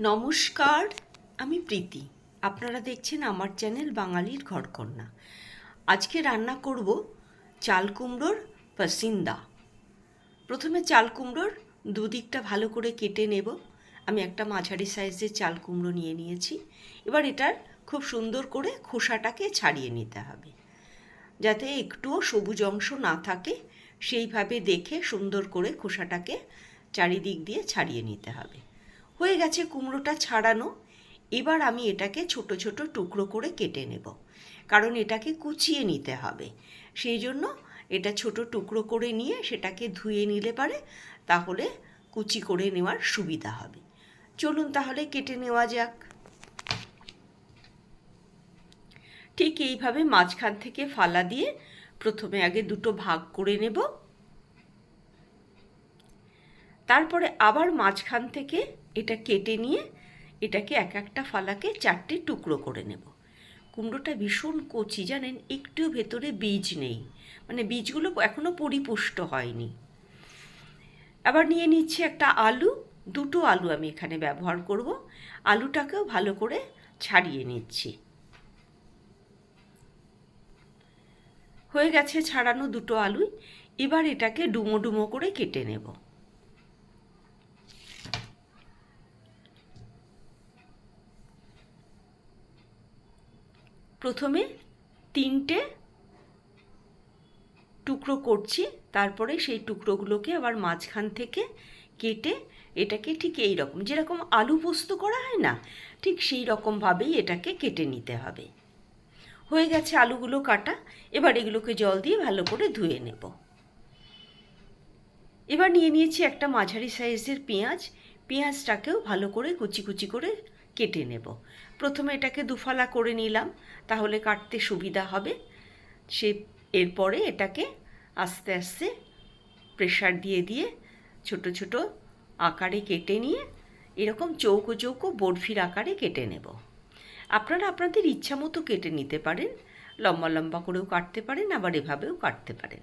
নমস্কার, আমি প্রীতি। আপনারা দেখছেন আমার চ্যানেল বাঙালির ঘরকন্যা। আজকে রান্না করব চাল কুমড়োর পাসিন্দা। প্রথমে চাল কুমড়োর দুদিকটা ভালো করে কেটে নেব। আমি একটা মাঝারি সাইজের চাল কুমড়ো নিয়ে নিয়েছি। এবার এটার খুব সুন্দর করে খোসাটাকে ছাড়িয়ে নিতে হবে। যাতে একটুও সবুজ অংশ না থাকে, সেইভাবে দেখে সুন্দর করে খোসাটাকে চারিদিক দিয়ে ছাড়িয়ে নিতে হবে। হয়ে গেছে কুমড়োটা ছাড়ানো। এবার আমি এটাকে ছোট ছোট টুকরো করে কেটে নেব। কারণ এটাকে কুচিয়ে নিতে হবে। সেই জন্য এটা ছোট টুকরো করে নিয়ে সেটাকে ধুয়ে নিলে পারে, তাহলে কুচি করে নেওয়ার সুবিধা হবে। চলুন তাহলে কেটে নেওয়া যাক। ঠিক এইভাবে মাঝখান থেকে ফালা দিয়ে প্রথমে আগে দুটো ভাগ করে নেব। তারপরে আবার মাঝখান থেকে এটা কেটে নিয়ে এটাকে এক একটা ফালাকে চারটে টুকরো করে নেব। কুমড়োটা ভীষণ কচি, জানেন? একটু ভেতরে বীজ নেই। মানে বীজগুলো এখনও পরিপুষ্ট হয়নি। আবার নিয়ে নিচ্ছি একটা আলু। দুটো আলু আমি এখানে ব্যবহার করব। আলুটাকেও ভালো করে ছাড়িয়ে নিচ্ছি। হয়ে গেছে ছাড়ানো দুটো আলুই এবার এটাকে ডুমো ডুমো করে কেটে নেব। প্রথমে তিনটে টুকরো করছি, তারপরে সেই টুকরোগুলোকে আবার মাঝখান থেকে কেটে এটাকে ঠিক এই রকম যেরকম আলু পোস্ত করা হয় না, ঠিক সেই রকমভাবেই এটাকে কেটে নিতে হবে। হয়ে গেছে আলুগুলো কাটা, এবার এগুলোকে জল দিয়ে ভালো করে ধুয়ে নেব। এবার নিয়ে নিয়েছি একটা মাঝারি সাইজের পেঁয়াজ, পেঁয়াজটাকেও ভালো করে কুচি কুচি করে কেটে নেব। প্রথমে এটাকে দুফালা করে নিলাম, তাহলে কাটতে সুবিধা হবে। সে এরপরে এটাকে আস্তে আস্তে প্রেশার দিয়ে দিয়ে ছোট ছোট আকারে কেটে নিয়ে এরকম চৌকো চৌকো বরফির আকারে কেটে নেব। আপনারা আপনাদের ইচ্ছা মতো কেটে নিতে পারেন, লম্বা লম্বা করেও কাটতে পারেন, আবার এভাবেও কাটতে পারেন।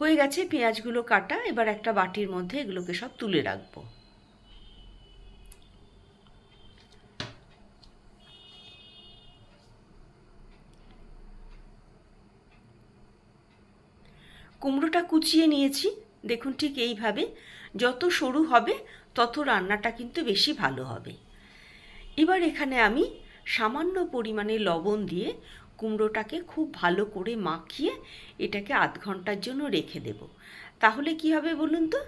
হয়ে গেছে পেঁয়াজগুলো কাটা, এবার একটা বাটির মধ্যে এগুলোকে সব তুলে রাখব। কুমড়োটা কুচিয়ে নিয়েছি। দেখুন ঠিক এইভাবে যত সরু হবে, তত রান্নাটা কিন্তু বেশি ভালো হবে। এবার এখানে আমি সামান্য পরিমাণে লবণ দিয়ে কুমড়োটাকে খুব ভালো করে মাখিয়ে এটাকে আধ ঘণ্টার জন্য রেখে দেব। তাহলে কি হবে বলুন তো?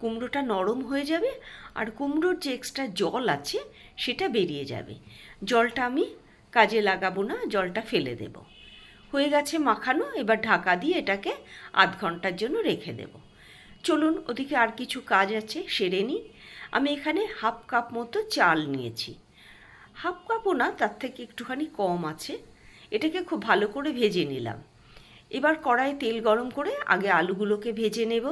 কুমড়োটা নরম হয়ে যাবে আর কুমড়োর যে এক্সট্রা জল আছে সেটা বেরিয়ে যাবে। জলটা আমি কাজে লাগাবো না, জলটা ফেলে দেব। হয়ে গেছে মাখানো, এবার ঢাকা দিয়ে এটাকে আধ ঘণ্টার জন্য রেখে দেব। চলুন, ওদিকে আর কিছু কাজ আছে, সেরে নিই আমি এখানে হাফ কাপ মতো চাল নিয়েছি। হাফ কাপও না, তার থেকে একটুখানি কম আছে। এটাকে খুব ভালো করে ভেজে নিলাম। এবার কড়াই তেল গরম করে আগে আলুগুলোকে ভেজে নেব।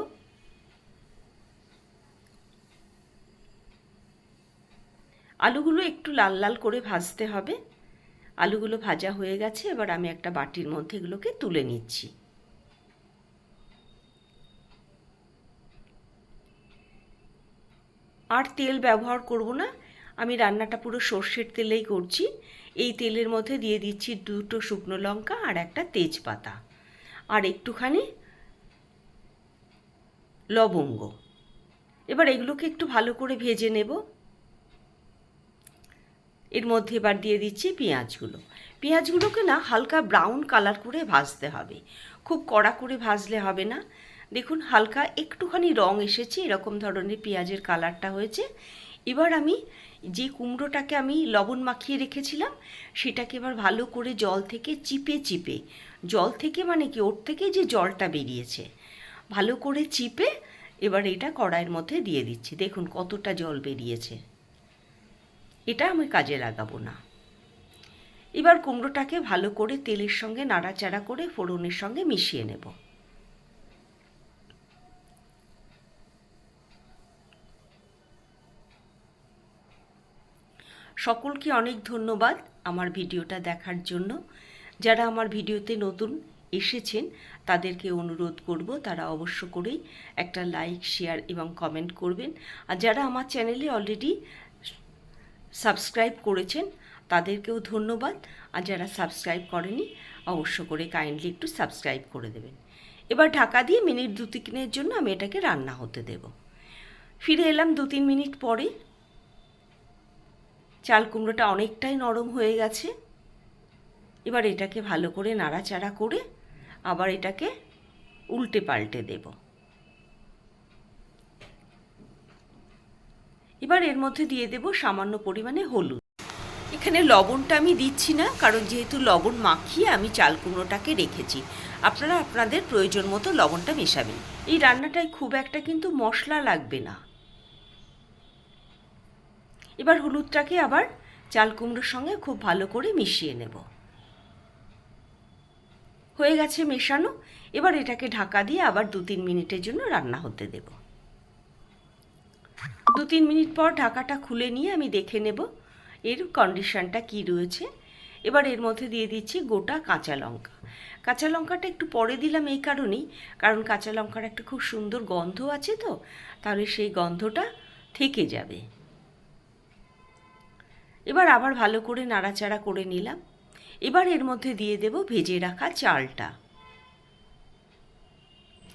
আলুগুলো একটু লাল লাল করে ভাজতে হবে। আলুগুলো ভাজা হয়ে গেছে, এবার আমি একটা বাটির মধ্যে এগুলোকে তুলে নিচ্ছি। আর তেল ব্যবহার করব না, আমি রান্নাটা পুরো সর্ষের তেলেই করছি। এই তেলের মধ্যে দিয়ে দিচ্ছি দুটো শুকনো লঙ্কা আর একটা তেজপাতা। আর একটুখানি লবঙ্গ। এবার এগুলোকে একটু ভালো করে ভেজে নেব। এর মধ্যে এবার দিয়ে দিচ্ছি পেঁয়াজগুলো। পেঁয়াজগুলোকে না হালকা ব্রাউন কালার করে ভাজতে হবে। খুব কড়া করে ভাজলে হবে না। দেখুন হালকা একটুখানি রং এসেছে, এরকম ধরনের পেঁয়াজের কালারটা হয়েছে। এবার আমি যে কুমড়োটাকে আমি লবণ মাখিয়ে রেখেছিলাম, সেটাকে এবার ভালো করে জল থেকে চিপে চিপে, জল থেকে মানে কি, ওর থেকে যে জলটা বেরিয়েছে, ভালো করে চিপে এবার এটা কড়াইয়ের মধ্যে দিয়ে দিচ্ছি। দেখুন কতটা জল বেরিয়েছে। এটা আমি কাজে লাগাবো না। এবার কুমড়োটাকে ভালো করে তেলের সঙ্গে নাড়াচাড়া করে ফোড়নের সঙ্গে মিশিয়ে নেব। সকলকে অনেক ধন্যবাদ আমার ভিডিওটা দেখার জন্য। যারা আমার ভিডিওতে নতুন এসেছেন, তাদেরকে অনুরোধ করব তারা অবশ্য করেই একটা লাইক, শেয়ার এবং কমেন্ট করবেন। আর যারা আমার চ্যানেলে অলরেডি সাবস্ক্রাইব করেছেন, তাদেরকেও ধন্যবাদ। আর যারা সাবস্ক্রাইব করেনি, অবশ্য করে কাইন্ডলি একটু সাবস্ক্রাইব করে দেবেন। এবার ঢাকা দিয়ে মিনিট দু তিনের জন্য আমি এটাকে রান্না হতে দেব। ফিরে এলাম দু তিন মিনিট পরে। চাল কুমড়োটা অনেকটাই নরম হয়ে গেছে। এবার এটাকে ভালো করে নাড়াচাড়া করে আবার এটাকে উল্টে পাল্টে দেব। এবার এর মধ্যে দিয়ে দেব সামান্য পরিমাণে হলুদ। এখানে লবণটা আমি দিচ্ছি না, কারণ যেহেতু লবণ মাখিয়ে আমি চাল কুমড়োটাকে রেখেছি। আপনারা আপনাদের প্রয়োজন মতো লবণটা মেশাবেন। এই রান্নাটায় খুব একটা কিন্তু মশলা লাগবে না। এবার হলুদটাকে আবার চাল কুমড়োর সঙ্গে খুব ভালো করে মিশিয়ে নেব। হয়ে গেছে মেশানো। এবার এটাকে ঢাকা দিয়ে আবার দু তিন মিনিটের জন্য রান্না হতে দেব। দু তিন মিনিট পর ঢাকাটা খুলে নিয়ে আমি দেখে নেব এর কন্ডিশনটা কি রয়েছে। এবার এর মধ্যে দিয়ে দিচ্ছি গোটা কাঁচা লঙ্কা। কাঁচা লঙ্কাটা একটু পরে দিলাম এই কারণেই, কারণ কাঁচা লঙ্কার একটা খুব সুন্দর গন্ধ আছে তো, তাহলে সেই গন্ধটা থেকে যাবে। এবার আবার ভালো করে নাড়াচাড়া করে নিলাম। এবার এর মধ্যে দিয়ে দেব ভেজে রাখা চালটা।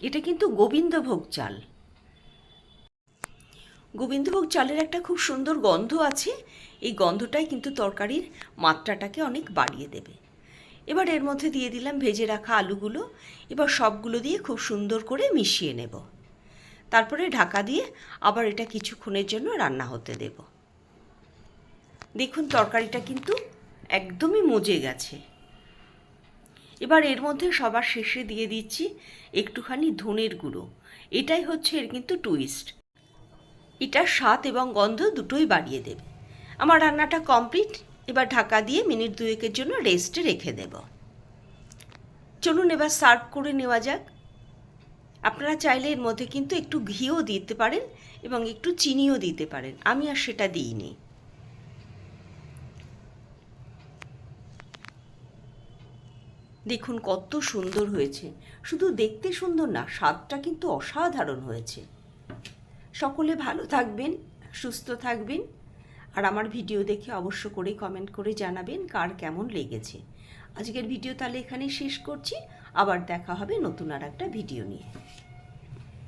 এটা কিন্তু গোবিন্দভোগ চাল। গোবিন্দভোগ চালের একটা খুব সুন্দর গন্ধ আছে। এই গন্ধটাই কিন্তু তরকারির মাত্রাটাকে অনেক বাড়িয়ে দেবে। এবার এর মধ্যে দিয়ে দিলাম ভেজে রাখা আলুগুলো। এবার সবগুলো দিয়ে খুব সুন্দর করে মিশিয়ে নেব। তারপরে ঢাকা দিয়ে আবার এটা কিছুক্ষণের জন্য রান্না হতে দেব। দেখুন তরকারিটা কিন্তু একদমই মজে গেছে। এবার এর মধ্যে সবার শেষে দিয়ে দিচ্ছি একটুখানি ধনের গুঁড়ো। এটাই হচ্ছে এর কিন্তু টুইস্ট এটা স্বাদ এবং গন্ধ দুটোই বাড়িয়ে দেবে। আমার রান্নাটা কমপ্লিট, এবার ঢাকা দিয়ে মিনিট দুয়েকের জন্য রেস্টে রেখে দেব। চলুন এবার সার্ভ করে নেওয়া যাক। আপনারা চাইলে এর মধ্যে কিন্তু একটু ঘিও দিতে পারেন এবং একটু চিনিও দিতে পারেন। আমি আর সেটা দিইনি। দেখুন কত সুন্দর হয়েছে। শুধু দেখতে সুন্দর না, স্বাদটা কিন্তু অসাধারণ হয়েছে। সকলে ভালো থাকবেন, সুস্থ থাকবেন। আর আমার ভিডিও দেখে অবশ্য করে কমেন্ট করে জানাবেন কার কেমন লেগেছে। আজকের ভিডিও তাহলে এখানেই শেষ করছি। আবার দেখা হবে নতুন আর একটা ভিডিও নিয়ে।